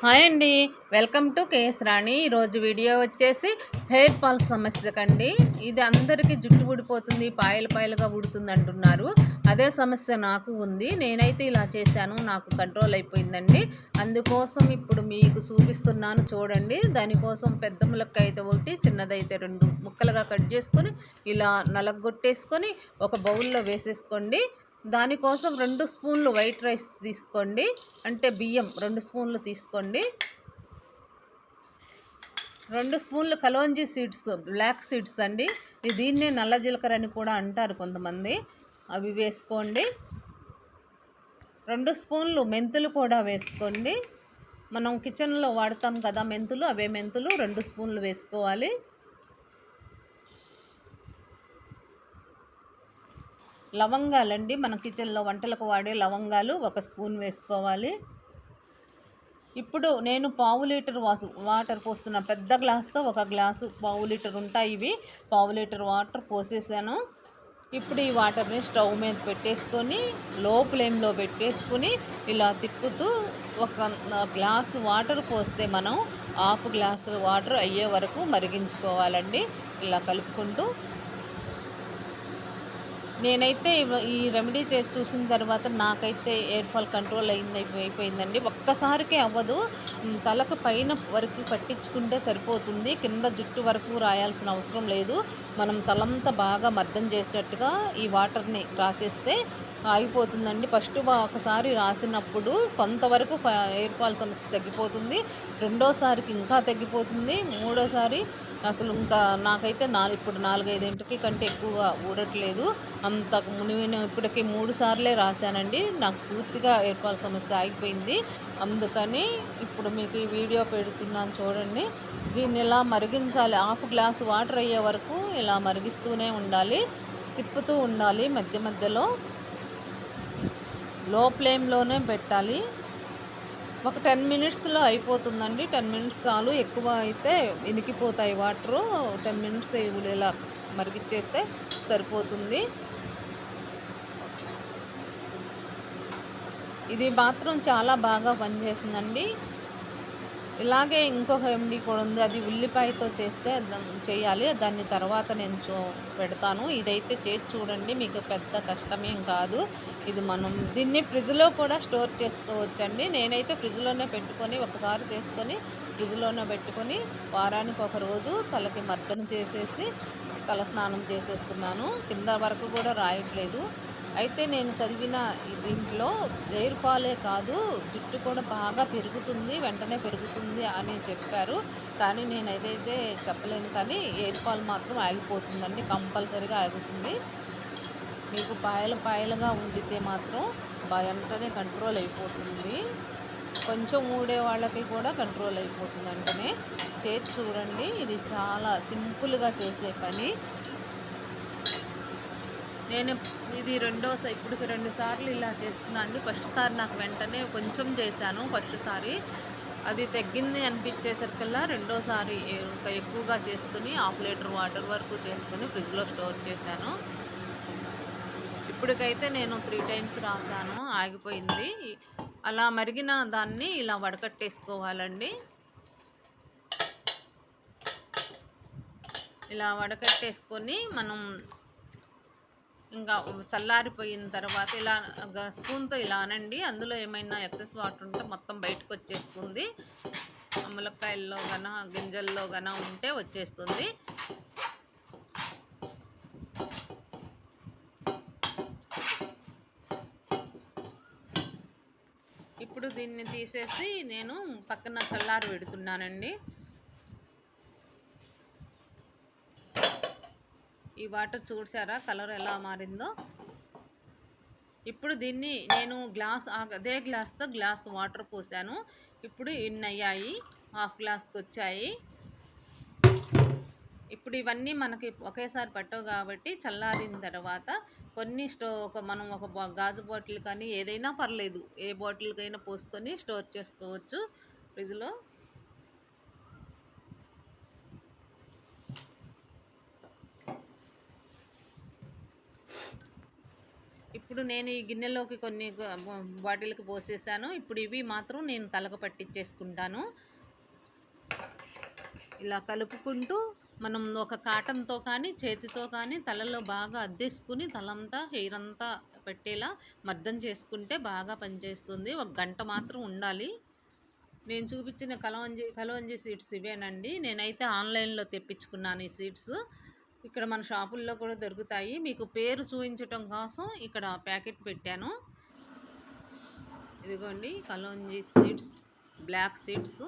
Hi అండి. Welcome to KS Rani. ఈరోజు video వచ్చేసి హెయిర్ ఫాల్ సమస్యకండి. ఇది అందరికీ జుట్టు ఊడిపోతుంది పాయలు పాయలుగా ఊడుతుంది అంటున్నారు. అదే సమస్య నాకు ఉంది. నేనైతే ఇలా చేశాను నాకు కంట్రోల్ అయిపోయిందండి. అందుకోసం ఇప్పుడు మీకు చూపిస్తున్నాను చూడండి. దానికోసం పెద్ద ములక్క అయితే ఒకటి చిన్నదైతే రెండు ముక్కలుగా కట్ చేసుకొని ఇలా నలగొట్టేసుకొని ఒక బౌల్లో వేసేసుకోండి. దానికోసం రెండు స్పూన్లు వైట్ రైస్ తీసుకోండి. అంటే బియ్యం రెండు స్పూన్లు తీసుకోండి. రెండు స్పూన్లు కలోంజీ సీడ్స్ బ్లాక్ సీడ్స్ అండి. దీన్నే నల్ల జీలకర్ర అని కూడా అంటారు కొంతమంది. అవి వేసుకోండి. రెండు స్పూన్లు మెంతులు కూడా వేసుకోండి. మనం కిచెన్లో వాడతాం కదా మెంతులు అవే మెంతులు రెండు స్పూన్లు వేసుకోవాలి. లవంగాలండి. మన కిచెన్లో వంటలకు వాడే లవంగాలు ఒక స్పూన్ వేసుకోవాలి. ఇప్పుడు నేను పావు లీటర్ వాసు వాటర్ పోస్తున్న పెద్ద గ్లాస్తో ఒక గ్లాసు పావు లీటర్ ఉంటాయి ఇవి. పావు లీటర్ వాటర్ పోసేసాను. ఇప్పుడు ఈ వాటర్ని స్టవ్ మీద పెట్టేసుకొని లో ఫ్లేమ్లో పెట్టేసుకొని ఇలా తిప్పుతూ ఒక గ్లాసు వాటర్ పోస్తే మనం హాఫ్ గ్లాసు వాటర్ అయ్యే వరకు మరిగించుకోవాలండి. ఇలా కలుపుకుంటూ నేనైతే ఈ రెమెడీ చేసి చూసిన తర్వాత నాకైతే ఎయిర్ ఫాల్ కంట్రోల్ అయింది అయిపోయిందండి. ఒక్కసారికే అవ్వదు. తలకు పైన వరకు పట్టించుకుంటే సరిపోతుంది. కింద జుట్టు వరకు రాయాల్సిన అవసరం లేదు. మనం తలంతా బాగా మర్దం చేసినట్టుగా ఈ వాటర్ని రాసేస్తే ఆగిపోతుందండి. ఫస్ట్ ఒకసారి రాసినప్పుడు కొంతవరకు ఎయిర్ ఫాల్ సమస్య తగ్గిపోతుంది. రెండోసారికి ఇంకా తగ్గిపోతుంది. మూడోసారి అసలు ఇంకా నాకైతే నాలుగు ఇప్పుడు నాలుగైదింటికి కంటే ఎక్కువగా ఊడట్లేదు. అంత నేను ఇప్పటికి మూడు సార్లే రాశానండి. నాకు పూర్తిగా ఎయిర్ సమస్య ఆగిపోయింది. అందుకని ఇప్పుడు మీకు ఈ వీడియో పెడుతున్నాను చూడండి. దీన్ని ఇలా మరిగించాలి? హాఫ్ గ్లాస్ వాటర్ అయ్యే వరకు ఇలా మరిగిస్తూనే ఉండాలి. తిప్పుతూ ఉండాలి మధ్య మధ్యలో. లో ఫ్లేమ్లోనే పెట్టాలి. ఒక టెన్ మినిట్స్లో అయిపోతుందండి. టెన్ మినిట్స్ చాలు. ఎక్కువ అయితే ఇనికిపోతాయి వాటరు. టెన్ మినిట్స్ ఇలా మరిగిచ్చేస్తే సరిపోతుంది. ఇది మాత్రం చాలా బాగా పనిచేసిందండి. ఇలాగే ఇంకొక రెమెడీ కూడా ఉంది. అది ఉల్లిపాయతో చేస్తే చేయాలి. దాన్ని తర్వాత నేను చూ పెడతాను. ఇదైతే చేసి చూడండి. మీకు పెద్ద కష్టమేం కాదు. ఇది మనం దీన్ని ఫ్రిడ్జ్లో కూడా స్టోర్ చేసుకోవచ్చండి. నేనైతే ఫ్రిడ్జ్లోనే పెట్టుకొని ఒకసారి చేసుకొని ఫ్రిడ్జ్లోనే పెట్టుకొని వారానికి ఒక రోజు తలకి మద్దను చేసేసి తల స్నానం చేసేస్తున్నాను. కింద వరకు కూడా రాయట్లేదు. అయితే నేను చదివిన దీంట్లో ఎయిర్ ఫాలే కాదు జుట్టు కూడా బాగా పెరుగుతుంది వెంటనే పెరుగుతుంది అని చెప్పారు. కానీ నేను ఏదైతే చెప్పలేను కానీ ఎయిర్ ఫాల్ మాత్రం ఆగిపోతుందండి కంపల్సరీగా ఆగుతుంది. మీకు పాయలు పాయలుగా ఉండితే మాత్రం వెంటనే కంట్రోల్ అయిపోతుంది. కొంచెం ఊడే వాళ్ళకి కూడా కంట్రోల్ అయిపోతుంది అంటేనే చేతి చూడండి ఇది చాలా సింపుల్గా చేసే పని. నేను ఇది రెండోసారి ఇప్పుడు రెండు సార్లు ఇలా చేసుకున్నాను ఫస్ట్ సారి నాకు వెంటనే కొంచెం చేశాను ఫస్ట్ సారి. అది తగ్గింది అనిపించేసరికల్లా రెండోసారి ఇంకా ఎక్కువగా చేసుకుని హాఫ్ లీటర్ వాటర్ వరకు చేసుకుని ఫ్రిడ్జ్లో స్టోర్ చేశాను. ఇప్పటికైతే నేను త్రీ టైమ్స్ రాశాను ఆగిపోయింది. అలా మరిగిన దాన్ని ఇలా వడకట్టేసుకోవాలండి. ఇలా వడకట్టేసుకొని మనం ఇంకా చల్లారిపోయిన తర్వాత ఇలా స్పూన్తో ఇలా అనండి. అందులో ఏమైనా ఎక్సెస్ వాటర్ ఉంటే మొత్తం బయటకు వచ్చేస్తుంది. ములక్కాయల్లో గన గింజల్లో గన ఉంటే వచ్చేస్తుంది. ఇప్పుడు దీన్ని తీసేసి నేను పక్కన చల్లారి పెడుతున్నానండి. ఈ వాటర్ చూసారా కలర్ ఎలా మారిందో? ఇప్పుడు దీన్ని నేను గ్లాస్ అదే గ్లాస్తో గ్లాస్ వాటర్ పోసాను. ఇప్పుడు ఇన్ని అయ్యాయి హాఫ్ గ్లాస్కి వచ్చాయి. ఇప్పుడు ఇవన్నీ మనకి ఒకేసారి పట్టవు కాబట్టి చల్లారిన తర్వాత కొన్ని స్టో ఒక మనం ఒక గాజు బాటిల్ కానీ ఏదైనా పర్లేదు. ఏ బాటిల్కైనా పోసుకొని స్టోర్ చేసుకోవచ్చు ఫ్రిడ్జ్లో. ఇప్పుడు నేను ఈ గిన్నెలోకి కొన్ని బాటిల్కి పోసేసాను. ఇప్పుడు ఇవి మాత్రం నేను తలకు పట్టించేసుకుంటాను ఇలా కలుపుకుంటూ మనం ఒక కాటన్తో కానీ చేతితో కానీ తలలో బాగా అద్దేసుకుని తలంతా హెయిర్ అంతా పెట్టేలా మర్దం చేసుకుంటే బాగా పనిచేస్తుంది. ఒక గంట మాత్రం ఉండాలి. నేను చూపించిన కలవంజి కలవంజి సీడ్స్ ఇవేనండి. నేనైతే ఆన్లైన్లో తెప్పించుకున్నాను ఈ సీడ్స్. ఇక్కడ మన షాపుల్లో కూడా దొరుకుతాయి. మీకు పేరు చూపించటం కోసం ఇక్కడ ప్యాకెట్ పెట్టాను. ఇదిగోండి కలోంజీ సీడ్స్ బ్లాక్ సీడ్స్